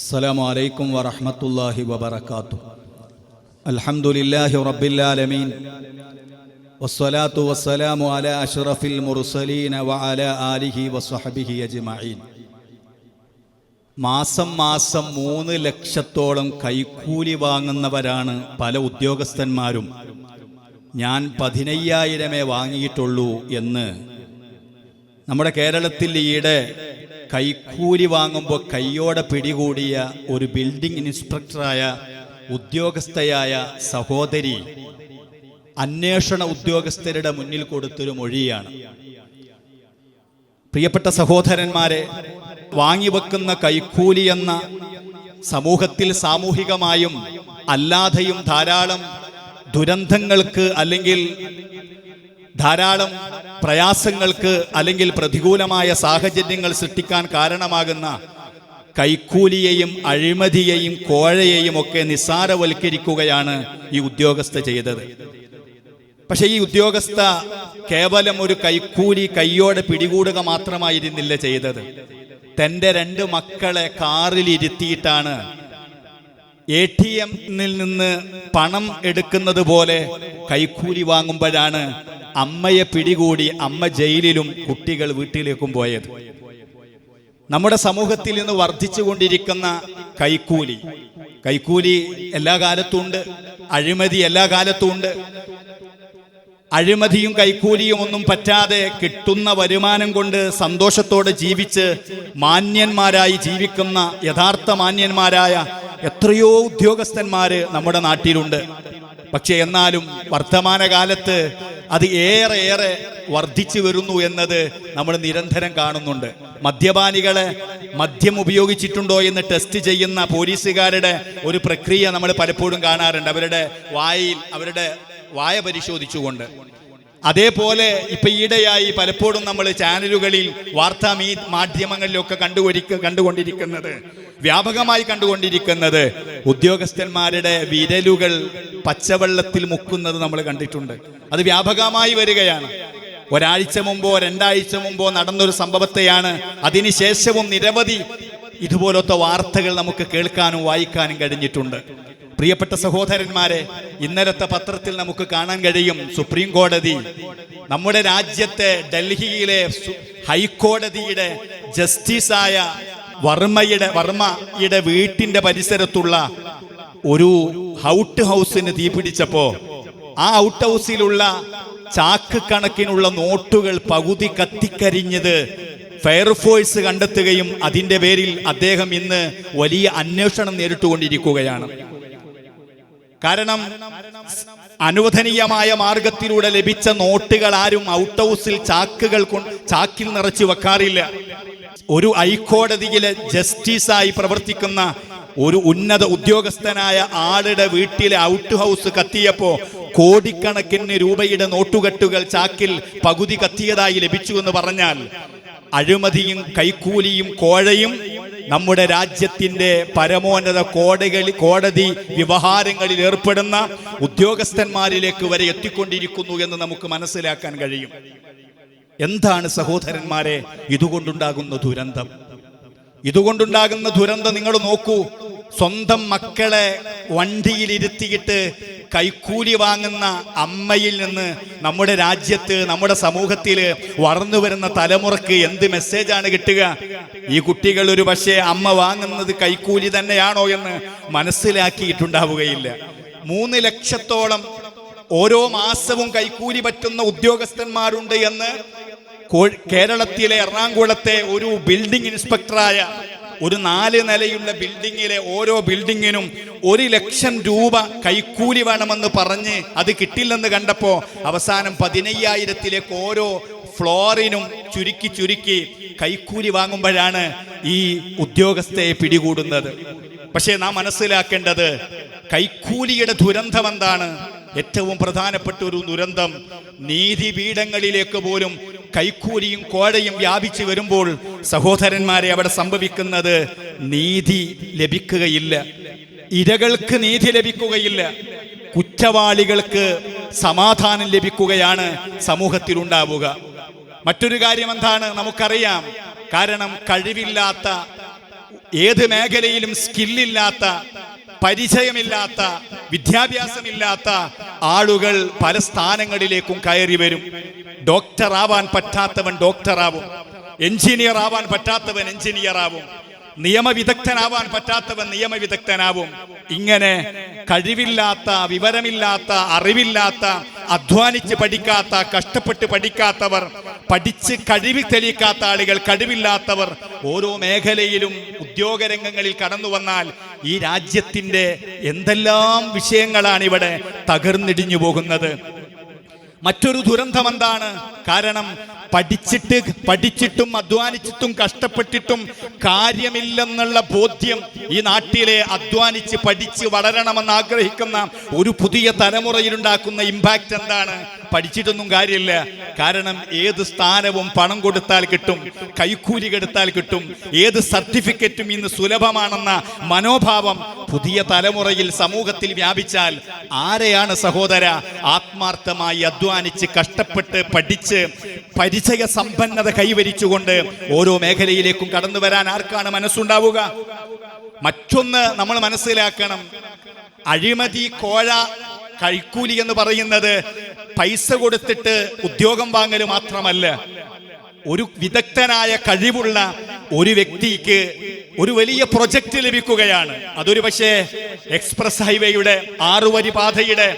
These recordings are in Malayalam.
السلام عليكم ورحمة الله وبركاته الحمد لله رب العالمين والصلاة والسلام على أشرف المرسلين وعلى آله وصحبه أجمعين മാസം മാസം മൂന്ന് ലക്ഷത്തോളം കൈക്കൂലി വാങ്ങുന്നവരാണ് പല ഉദ്യോഗസ്ഥന്മാരും ഞാൻ പതിനയ്യായിരമേ വാങ്ങിയിട്ടുള്ളൂ എന്ന് നമ്മുടെ കേരളത്തിൽ ഈയിടെ കൈക്കൂലി വാങ്ങുമ്പോൾ കയ്യോടെ പിടികൂടിയ ഒരു ബിൽഡിംഗ് ഇൻസ്പെക്ടറായ ഉദ്യോഗസ്ഥയായ സഹോദരി അന്വേഷണ ഉദ്യോഗസ്ഥരുടെ മുന്നിൽ കൊടുത്തൊരു മൊഴിയാണ്. പ്രിയപ്പെട്ട സഹോദരന്മാരെ വാങ്ങിവെക്കുന്ന കൈക്കൂലി എന്ന സമൂഹത്തിൽ സാമൂഹികമായും അല്ലാതെയും ധാരാളം ദുരന്തങ്ങൾക്ക് അല്ലെങ്കിൽ ധാരാളം പ്രയാസങ്ങൾക്ക് അല്ലെങ്കിൽ പ്രതികൂലമായ സാഹചര്യങ്ങൾ സൃഷ്ടിക്കാൻ കാരണമാകുന്ന കൈക്കൂലിയെയും അഴിമതിയെയും കോഴയെയും ഒക്കെ നിസ്സാരവൽക്കരിക്കുകയാണ് ഈ ഉദ്യോഗസ്ഥ ചെയ്തത്. പക്ഷെ ഈ ഉദ്യോഗസ്ഥ കേവലം ഒരു കൈക്കൂലി കയ്യോടെ പിടികൂടുക മാത്രമായിരുന്നില്ല ചെയ്തത്. തന്റെ രണ്ട് മക്കളെ കാറിൽ ഇരുത്തിയിട്ടാണ് എ ടി എമ്മിൽ നിന്ന് പണം എടുക്കുന്നത് പോലെ കൈക്കൂലി വാങ്ങുമ്പോഴാണ് അമ്മയെ പിടികൂടി അമ്മ ജയിലിലും കുട്ടികൾ വീട്ടിലേക്കും പോയത്. നമ്മുടെ സമൂഹത്തിൽ നിന്ന് വർദ്ധിച്ചുകൊണ്ടിരിക്കുന്ന കൈക്കൂലി. കൈക്കൂലി എല്ലാ കാലത്തും ഉണ്ട് അഴിമതി എല്ലാ കാലത്തും ഉണ്ട് അഴിമതിയും കൈക്കൂലിയും ഒന്നും പറ്റാതെ കിട്ടുന്ന വരുമാനം കൊണ്ട് സന്തോഷത്തോടെ ജീവിച്ച് മാന്യന്മാരായി ജീവിക്കുന്ന യഥാർത്ഥ മാന്യന്മാരായ എത്രയോ ഉദ്യോഗസ്ഥന്മാര് നമ്മുടെ നാട്ടിലുണ്ട്. പക്ഷെ എന്നാലും വർത്തമാനകാലത്ത് അത് ഏറെ ഏറെ വർദ്ധിച്ചു വരുന്നു എന്നത് നമ്മൾ നിരന്തരം കാണുന്നുണ്ട്. മദ്യപാനികളെ മദ്യം ഉപയോഗിച്ചിട്ടുണ്ടോ എന്ന് ടെസ്റ്റ് ചെയ്യുന്ന പോലീസുകാരുടെ ഒരു പ്രക്രിയ നമ്മൾ പലപ്പോഴും കാണാറുണ്ട്. അവരുടെ വായിൽ അവരുടെ വായ പരിശോധിച്ചുകൊണ്ട്. അതേപോലെ ഇപ്പൊ ഈയിടെയായി പലപ്പോഴും നമ്മൾ ചാനലുകളിൽ വാർത്താ മീ മാധ്യമങ്ങളിലൊക്കെ കണ്ടുകൊരിക്ക കണ്ടുകൊണ്ടിരിക്കുന്നത് വ്യാപകമായി കണ്ടുകൊണ്ടിരിക്കുന്നത് ഉദ്യോഗസ്ഥന്മാരുടെ വിരലുകൾ പച്ചവെള്ളത്തിൽ മുക്കുന്നത് നമ്മൾ കണ്ടിട്ടുണ്ട്. അത് വ്യാപകമായി വരികയാണ്. ഒരാഴ്ച മുമ്പോ രണ്ടാഴ്ച മുമ്പോ നടന്നൊരു സംഭവത്തെയാണ് അതിനുശേഷവും നിരവധി ഇതുപോലത്തെ വാർത്തകൾ നമുക്ക് കേൾക്കാനും വായിക്കാനും കഴിഞ്ഞിട്ടുണ്ട്. പ്രിയപ്പെട്ട സഹോദരന്മാരെ ഇന്നലത്തെ പത്രത്തിൽ നമുക്ക് കാണാൻ കഴിയും സുപ്രീം കോടതി നമ്മുടെ രാജ്യത്തെ ഡൽഹിയിലെ ഹൈക്കോടതിയുടെ ജസ്റ്റിസായ വർമ്മയുടെ വർമ്മയുടെ വീട്ടിന്റെ പരിസരത്തുള്ള ഒരു ഔട്ട് ഹൗസിന് തീപിടിച്ചപ്പോ ആ ഔട്ട് ഹൗസിലുള്ള ചാക്ക് കണക്കിനുള്ള നോട്ടുകൾ പകുതി കത്തിക്കരിഞ്ഞത് ഫയർഫോഴ്സ് കണ്ടെത്തുകയും അതിന്റെ പേരിൽ അദ്ദേഹം ഇന്ന് വലിയ അന്വേഷണം നേരിട്ടുകൊണ്ടിരിക്കുകയാണ്. കാരണം അനുവദനീയമായ മാർഗത്തിലൂടെ ലഭിച്ച നോട്ടുകൾ ആരും ഔട്ട് ഹൗസിൽ ചാക്കുകൾ കൊണ്ട് ചാക്കിൽ നിറച്ചു വെക്കാറില്ല. ഒരു ഹൈക്കോടതിയിലെ ജസ്റ്റിസായി പ്രവർത്തിക്കുന്ന ഒരു ഉന്നത ഉദ്യോഗസ്ഥനായ ആളുടെ വീട്ടിലെ ഔട്ട് ഹൗസ് കത്തിയപ്പോ കോടിക്കണക്കിന് രൂപയുടെ നോട്ടുകെട്ടുകൾ ചാക്കിൽ പകുതി കത്തിയതായി ലഭിച്ചു എന്ന് പറഞ്ഞാൽ അഴിമതിയും കൈക്കൂലിയും കോഴയും നമ്മുടെ രാജ്യത്തിന്റെ പരമോന്നത കോടതി കോടതി വ്യവഹാരങ്ങളിൽ ഏർപ്പെടുന്ന ഉദ്യോഗസ്ഥന്മാരിലേക്ക് വരെ എത്തിക്കൊണ്ടിരിക്കുന്നു എന്ന് നമുക്ക് മനസ്സിലാക്കാൻ കഴിയും. എന്താണ് സഹോദരന്മാരെ ഇതുകൊണ്ടുണ്ടാകുന്ന ദുരന്തം? ഇതുകൊണ്ടുണ്ടാകുന്ന ദുരന്തം നിങ്ങൾ നോക്കൂ. സ്വന്തം മക്കളെ വണ്ടിയിലിരുത്തിയിട്ട് കൈക്കൂലി വാങ്ങുന്ന അമ്മയിൽ നിന്ന് നമ്മുടെ രാജ്യത്ത് നമ്മുടെ സമൂഹത്തിൽ വളർന്നു വരുന്ന തലമുറയ്ക്ക് എന്ത് മെസ്സേജാണ് കിട്ടുക? ഈ കുട്ടികൾ ഒരു പക്ഷേ അമ്മ വാങ്ങുന്നത് കൈക്കൂലി തന്നെയാണോ എന്ന് മനസ്സിലാക്കിയിട്ടുണ്ടാവുകയില്ല. മൂന്ന് ലക്ഷത്തോളം ഓരോ മാസവും കൈക്കൂലി പറ്റുന്ന ഉദ്യോഗസ്ഥന്മാരുണ്ട് എന്ന് കേരളത്തിലെ എറണാകുളത്തെ ഒരു ബിൽഡിംഗ് ഇൻസ്പെക്ടറായ ഒരു നാല് നിലയുള്ള ബിൽഡിങ്ങിലെ ഓരോ ബിൽഡിങ്ങിനും ഒരു ലക്ഷം രൂപ കൈക്കൂലി വേണമെന്ന് പറഞ്ഞ് അത് കിട്ടില്ലെന്ന് കണ്ടപ്പോൾ അവസാനം പതിനയ്യായിരത്തിലേക്ക് ഓരോ ഫ്ലോറിനും ചുരുക്കി ചുരുക്കി കൈക്കൂലി വാങ്ങുമ്പോഴാണ് ഈ ഉദ്യോഗസ്ഥയെ പിടികൂടുന്നത്. പക്ഷേ നാം മനസ്സിലാക്കേണ്ടത് കൈക്കൂലിയുടെ ദുരന്തം എന്താണ്? ഏറ്റവും പ്രധാനപ്പെട്ട ഒരു ദുരന്തം. നീതിപീഠങ്ങളിലേക്ക് പോലും കൈക്കൂലിയും കോഴയും വ്യാപിച്ചു വരുമ്പോൾ സഹോദരന്മാരെ അവിടെ സംഭവിക്കുന്നത് നീതി ലഭിക്കുകയില്ല. ഇരകൾക്ക് നീതി ലഭിക്കുകയില്ല. കുറ്റവാളികൾക്ക് സമാധാനം ലഭിക്കുകയാണ് സമൂഹത്തിൽ ഉണ്ടാവുക മറ്റൊരു കാര്യം എന്താണ് നമുക്കറിയാം. കാരണം കഴിവില്ലാത്ത ഏത് മേഖലയിലും സ്കില്ലില്ലാത്ത പരിചയമില്ലാത്ത വിദ്യാഭ്യാസമില്ലാത്ത ആളുകൾ പല സ്ഥാനങ്ങളിലേക്കും കയറി വരും. ഡോക്ടർ ആവാൻ പറ്റാത്തവൻ ഡോക്ടറാവും. എഞ്ചിനീയർ ആവാൻ പറ്റാത്തവൻ എഞ്ചിനീയർ ആവും. നിയമവിദഗ്ധനാവാൻ പറ്റാത്തവൻ നിയമവിദഗ്ധനാവും. ഇങ്ങനെ കഴിവില്ലാത്ത വിവരമില്ലാത്ത അറിവില്ലാത്ത അധ്വാനിച്ച് പഠിക്കാത്ത കഷ്ടപ്പെട്ട് പഠിക്കാത്തവർ പഠിച്ച് കഴിവ് തെളിയിക്കാത്ത ആളുകൾ കഴിവില്ലാത്തവർ ഓരോ മേഖലയിലും ഉദ്യോഗരംഗങ്ങളിൽ കടന്നു വന്നാൽ ഈ രാജ്യത്തിന്റെ എന്തെല്ലാം വിഷയങ്ങളാണ് ഇവിടെ തകർന്നിടിഞ്ഞു പോകുന്നത്? മറ്റൊരു ദുരന്തം എന്താണ്? കാരണം പഠിച്ചിട്ട് പഠിച്ചിട്ടും അധ്വാനിച്ചിട്ടും കഷ്ടപ്പെട്ടിട്ടും കാര്യമില്ലെന്നുള്ള ബോധ്യം ഈ നാട്ടിലെ അധ്വാനിച്ച് പഠിച്ച് വളരണമെന്ന് ആഗ്രഹിക്കുന്ന ഒരു പുതിയ തലമുറയിലുണ്ടാക്കുന്ന ഇമ്പാക്റ്റ് എന്താണ്? പഠിച്ചിട്ടൊന്നും കാര്യമില്ല. കാരണം ഏത് സ്ഥാനവും പണം കൊടുത്താൽ കിട്ടും കൈക്കൂലി കെടുത്താൽ കിട്ടും ഏത് സർട്ടിഫിക്കറ്റും ഇന്ന് സുലഭമാണെന്ന മനോഭാവം പുതിയ തലമുറയിൽ സമൂഹത്തിൽ വ്യാപിച്ചാൽ ആരെയാണ് സഹോദര? ആത്മാർത്ഥമായി അധ്വാനിച്ച് കഷ്ടപ്പെട്ട് പഠിച്ച് പരിചയ സമ്പന്നത കൈവരിച്ചുകൊണ്ട് ഓരോ മേഖലയിലേക്കും കടന്നു വരാൻ ആർക്കാണ് മനസ്സുണ്ടാവുക? മറ്റൊന്ന് നമ്മൾ മനസ്സിലാക്കണം. അഴിമതി കോഴ കൈക്കൂലി എന്ന് പറയുന്നത് പൈസ കൊടുത്തിട്ട് ഉദ്യോഗം വാങ്ങൽ മാത്രമല്ല ഒരു വിദഗ്ധനായ കഴിവുള്ള ഒരു വ്യക്തിക്ക് ഒരു വലിയ പ്രൊജക്റ്റ് ലഭിക്കുകയാണ്. അതൊരു പക്ഷേ എക്സ്പ്രസ് ഹൈവേയുടെ ആറുവരി പാതയുടെ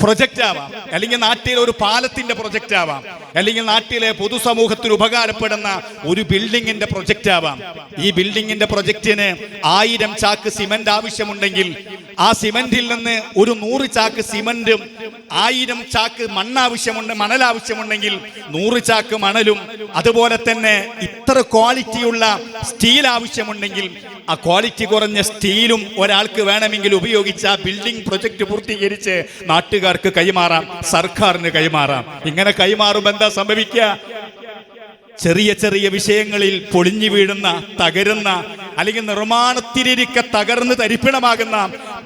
പ്രൊജക്റ്റ് ആവാം. അല്ലെങ്കിൽ നാട്ടിലെ ഒരു പാലത്തിന്റെ പ്രൊജക്റ്റ് ആവാം. അല്ലെങ്കിൽ നാട്ടിലെ പൊതുസമൂഹത്തിന് ഉപകാരപ്പെടുന്ന ഒരു ബിൽഡിങ്ങിന്റെ പ്രൊജക്റ്റ് ആവാം. ഈ ബിൽഡിങ്ങിന്റെ പ്രൊജക്റ്റിന് ആയിരം ചാക്ക് സിമന്റ് ആവശ്യമുണ്ടെങ്കിൽ ആ സിമന്റിൽ നിന്ന് ഒരു നൂറ് ചാക്ക് സിമന്റും ആയിരം ചാക്ക് മണ്ണാവശ്യമുണ്ട് മണൽ ആവശ്യമുണ്ടെങ്കിൽ നൂറ് ചാക്ക് മണലും അതുപോലെ തന്നെ ഇത്ര ക്വാളിറ്റിയുള്ള സ്റ്റീൽ ആവശ്യമുണ്ടെങ്കിൽ ആ ക്വാളിറ്റി കുറഞ്ഞ സ്റ്റീലും ഒരാൾക്ക് വേണമെങ്കിൽ ഉപയോഗിച്ച് ആ ബിൽഡിംഗ് പ്രൊജക്ട് പൂർത്തീകരിച്ച് നാട്ടുകാർക്ക് കൈമാറാം സർക്കാരിന് കൈമാറാം. ഇങ്ങനെ കൈമാറുമ്പോൾ എന്താ സംഭവിക്കുക ചെറിയ ചെറിയ വിഷയങ്ങളിൽ പൊളിഞ്ഞു വീഴുന്ന തകരുന്ന അല്ലെങ്കിൽ നിർമ്മാണത്തിലിരിക്കെ തകർന്ന് തരിപ്പിണമാകുന്ന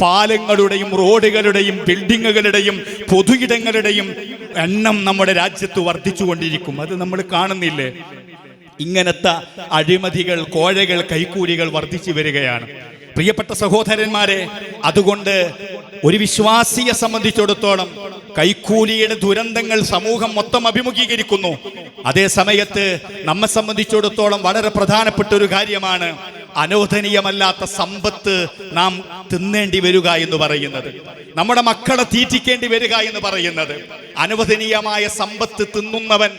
പാലങ്ങളുടെയും റോഡുകളുടെയും ബിൽഡിങ്ങുകളുടെയും പൊതുയിടങ്ങളുടെയും എണ്ണം നമ്മുടെ രാജ്യത്ത് വർദ്ധിച്ചുകൊണ്ടിരിക്കും. അത് നമ്മൾ കാണുന്നില്ലേ? ഇങ്ങനത്തെ അഴിമതികൾ കോഴകൾ കൈക്കൂലികൾ വർദ്ധിച്ചു വരികയാണ്. പ്രിയപ്പെട്ട സഹോദരന്മാരെ അതുകൊണ്ട് ഒരു വിശ്വാസിയെ സംബന്ധിച്ചിടത്തോളം കൈക്കൂലിയുടെ ദുരന്തങ്ങൾ സമൂഹം മൊത്തം അഭിമുഖീകരിക്കുന്നു. അതേ സമയത്ത് നമ്മെ സംബന്ധിച്ചിടത്തോളം വളരെ പ്രധാനപ്പെട്ട ഒരു കാര്യമാണ് അനോദനീയമല്ലാത്ത സമ്പത്ത് നാം തിന്നേണ്ടി വരിക എന്ന് പറയുന്നത്. നമ്മുടെ മക്കളെ തീറ്റിക്കേണ്ടി വരിക എന്ന് പറയുന്നത്. അനുവദനീയമായ സമ്പത്ത് തിന്നുന്നവൻ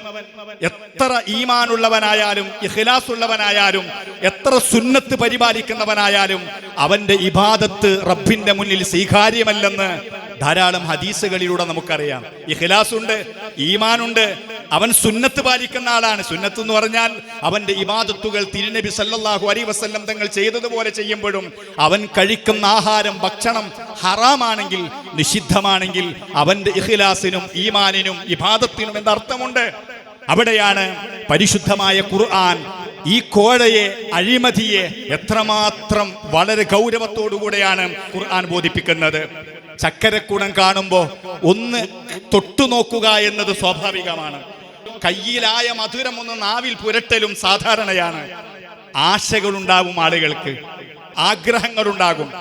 എത്ര ഈമാനുള്ളവനായാലും ഇഖ്ലാസ് ഉള്ളവനായാലും എത്ര സുന്നത്ത് പരിപാലിക്കുന്നവനായാലും അവന്റെ ഇബാദത്ത് റബ്ബിന്റെ മുന്നിൽ സ്വീകാര്യമല്ലെന്ന് ധാരാളം ഹദീസുകളിലൂടെ നമുക്കറിയാം. ഇഖ്ലാസ് ഉണ്ട് ഈമാനുണ്ട് അവൻ സുന്നത്ത് പാലിക്കുന്ന ആളാണ്. സുന്നത്ത് എന്ന് പറഞ്ഞാൽ അവന്റെ ഇബാദത്തുകൾ തിരുനബി സല്ലല്ലാഹു അലൈഹി വസല്ലം തങ്ങൾ ചെയ്തതുപോലെ ചെയ്യുമ്പോഴും അവൻ കഴിക്കുന്ന ആഹാരം ഭക്ഷണം ഹറാമാണെങ്കിൽ നിഷിദ്ധമാണെങ്കിൽ അവന്റെ ഇഖ്ലാസിനും ഈമാനിനും ഇബാദത്തിനും എന്ന അർത്ഥമുണ്ട്? അവിടെയാണ് പരിശുദ്ധമായ ഖുർആൻ ഈ കോഴയെ അഴിമതിയെ എത്രമാത്രം വളരെ ഗൗരവത്തോടുകൂടെയാണ് ഖുർആൻ ബോധിപ്പിക്കുന്നത്. ചക്കരക്കുടം കാണുമ്പോൾ ഒന്ന് തൊട്ടു നോക്കുക എന്നത് സ്വാഭാവികമാണ്. കയ്യിലായ മധുരം ഒന്ന് നാവിൽ പുരട്ടലും സാധാരണയാണ്. ആശകളുണ്ടാവും ആളുകൾക്ക്. ആഗ്രഹങ്ങളുണ്ടാകും.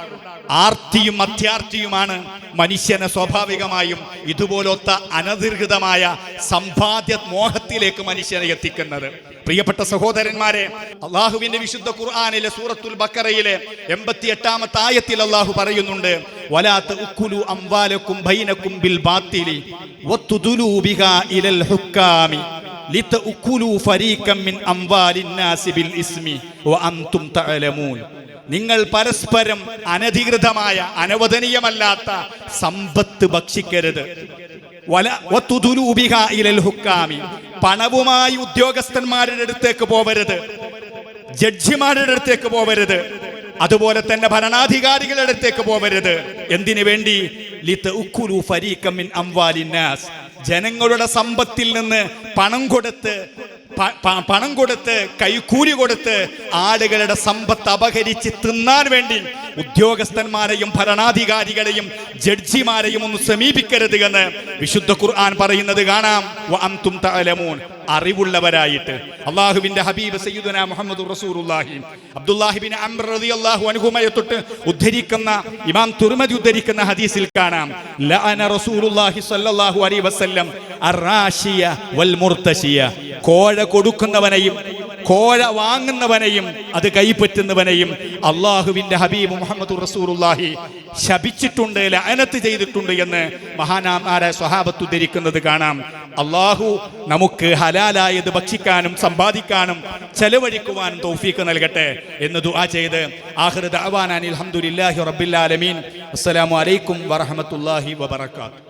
ആർത്തിയും അത്യാർത്തിയുമാണ്. മനുഷ്യനെ സ്വാഭാവികമായും ഇതുപോലത്തെ അനധികൃതമായ സമ്പാദ്യ മോഹത്തിലേക്ക് മനുഷ്യനെ എത്തിക്കുന്നത്. പ്രിയപ്പെട്ട സഹോദരന്മാരെ അള്ളാഹുവിന്റെ വിശുദ്ധ ഖുർആാനിലെ സൂറത്തുൽ ബക്കറയിലെ എൺപത്തി എട്ടാമത്തെ ആയത്തിൽ അള്ളാഹു പറയുന്നുണ്ട് വലാത്ത് ഉക്കുലു അംവാലക്കും ബൈനക്കും ബിൽ ബാത്തിലി വത്തുദുലു ബിഹ ഇലൽ ഹുക്കാമി ലിതഉക്കുലു ഫരീഖം മിൻ അംവാലിന്നാസി ബിൽ ഇസ്മി വഅൻതും തഅലമൂൻ. നിങ്ങൾ പരസ്പരം അനധികൃതമായ അനവദനീയമല്ലാത്ത സമ്പത്ത് ഭക്ഷിക്കരുത്. പണവുമായി ഉദ്യോഗസ്ഥന്മാരുടെ അടുത്തേക്ക് പോവരുത്. ജഡ്ജിമാരുടെ അടുത്തേക്ക് പോവരുത്. അതുപോലെ തന്നെ ഭരണാധികാരികളുടെ അടുത്തേക്ക് പോവരുത്. എന്തിനു വേണ്ടി? ജനങ്ങളുടെ സമ്പത്തിൽ നിന്ന് പണം കൊടുത്ത് പണം കൊടുത്ത് കൈക്കൂലി കൊടുത്ത് ആളുകളുടെ സമ്പത്ത് അപഹരിച്ച് തിന്നാൻ വേണ്ടി ഉദ്യോഗസ്ഥന്മാരെയും ഭരണാധികാരികളെയും ജഡ്ജിമാരെയും ഒന്ന് സമീപിക്കരുത് എന്ന് വിശുദ്ധ ഖുർആൻ പറയുന്നത് കാണാം. അറിവുള്ളവരായിട്ട്. അള്ളാഹുവിന്റെ ഹബീബ് സയ്യിദുന മുഹമ്മദ് റസൂറുല്ലാഹി അബ്ദുല്ലാഹിബിൻ അംർ റളിയല്ലാഹു അൻഹുമയെ തൊട്ട് ഉദ്ധരിക്കുന്ന ഇമാം തുർമദി ഉദ്ധരിക്കുന്ന ഹദീസിൽ കാണാം. ലഅന റസൂലുള്ളാഹി സ്വല്ലല്ലാഹു അലൈഹി വസല്ലം അറാശിയ വൽ മുർതശിയ കോഴ കൊടുക്കുന്നവനെയും കോഴ വാങ്ങുന്നവനെയും അത് കൈപ്പറ്റുന്നവനെയും അള്ളാഹുവിന്റെ ഹബീബ് മുഹമ്മദ് റസൂറുല്ലാഹി ശപിച്ചിട്ടുണ്ട് ലഅനത്ത് ചെയ്തിട്ടുണ്ട് എന്ന് മഹാനാമാരെ സ്വഹാബത്ത് ഉദ്ധരിക്കുന്നത് കാണാം. അള്ളാഹു നമുക്ക് ഹലാലായത് ഭക്ഷിക്കാനും സമ്പാദിക്കാനും ചെലവഴിക്കുവാനും തൗഫീക്ക് നൽകട്ടെ എന്ന് ദുആ ചെയ്ത് ആഹ്റദ് അവാനാൻ അൽഹംദുലില്ലാഹി റബ്ബിൽ ആലമീൻ. അസ്സലാമു അലൈക്കും വറഹ്മത്തുള്ളാഹി വബറകാതുഹു.